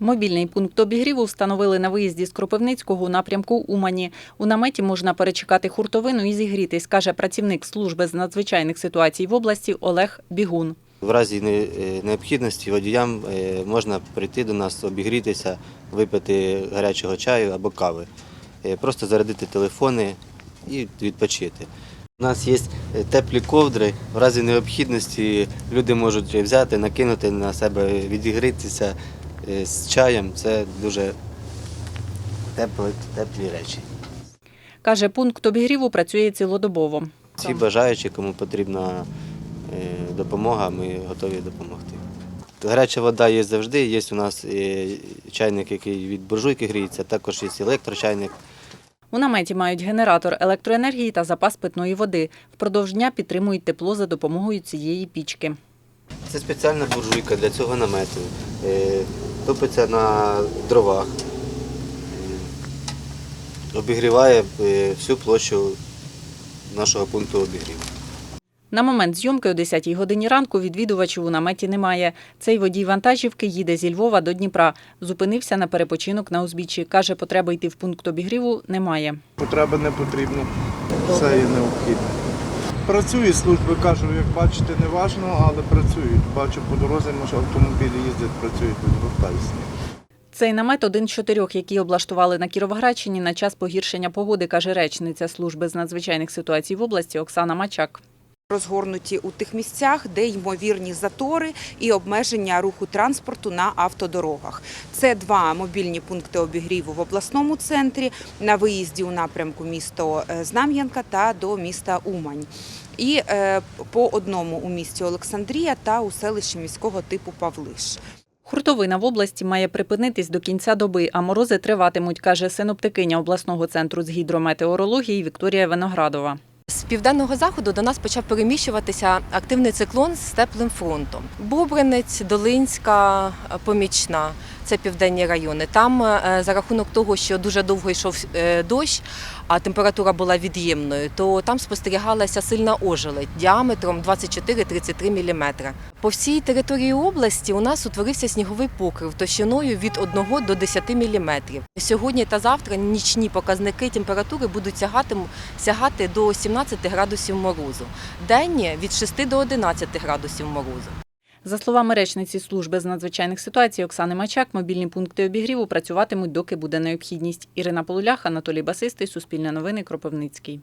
Мобільний пункт обігріву встановили на виїзді з Кропивницького у напрямку Умані. У наметі можна перечекати хуртовину і зігрітись, каже працівник служби з надзвичайних ситуацій в області Олег Бігун. В разі е, необхідності водіям е, можна прийти до нас, обігрітися, випити гарячого чаю або кави, Е, просто зарядити телефони і відпочити. У нас є е, теплі ковдри. В разі необхідності люди можуть взяти, накинути на себе, відігрітися е, з чаєм. Це дуже теплі, теплі речі. Каже, пункт обігріву працює цілодобово. Всі бажаючі, кому потрібна е, допомога, ми готові допомогти. Гаряча вода є завжди. Є у нас чайник, який від буржуйки гріється, також є електрочайник. У наметі мають генератор електроенергії та запас питної води. Впродовж дня підтримують тепло за допомогою цієї пічки. Це спеціальна буржуйка для цього намету. Е, Топиться на дровах, Е, обігріває е, всю площу нашого пункту обігріву. На момент зйомки о 10-й годині ранку відвідувачів у наметі немає. Цей водій вантажівки їде зі Львова до Дніпра. Зупинився на перепочинок на узбіччі. Каже, потреби йти в пункт обігріву немає. Потреби не потрібно, все є необхідне. Працює служби, кажу, як бачите, не важно, але працюють. Бачу по дорозі, може автомобілі їздять, працюють, відвертаюся. Цей намет один з чотирьох, які облаштували на Кіровоградщині на час погіршення погоди, каже речниця служби з надзвичайних ситуацій в області Оксана Мачак. Розгорнуті у тих місцях, де ймовірні затори і обмеження руху транспорту на автодорогах. Це два мобільні пункти обігріву в обласному центрі на виїзді у напрямку місто е, Знам'янка та до міста Умань. І е, по одному у місті Олександрія та у селищі міського типу Павлиш. Хуртовина в області має припинитись до кінця доби, а морози триватимуть, каже синоптикиня обласного центру з гідрометеорології Вікторія Виноградова. З південного заходу до нас почав переміщуватися активний циклон з теплим фронтом. Бобринець, Долинська, Помічна це південні райони. Там е, за рахунок того, що дуже довго йшов е, дощ, а температура була від'ємною, то там спостерігалася сильна ожеледь діаметром 24-33 мм. По всій території області у нас утворився сніговий покрив товщиною від 1 до 10 мм. Сьогодні та завтра нічні показники температури будуть сягати, сягати до 17 градусів морозу. Денні від 6 до 11 градусів морозу. За словами речниці служби з надзвичайних ситуацій Оксани Мачак, мобільні пункти обігріву працюватимуть, доки буде необхідність. Ірина Полулях, Анатолій Басистий, Суспільне новини, Кропивницький.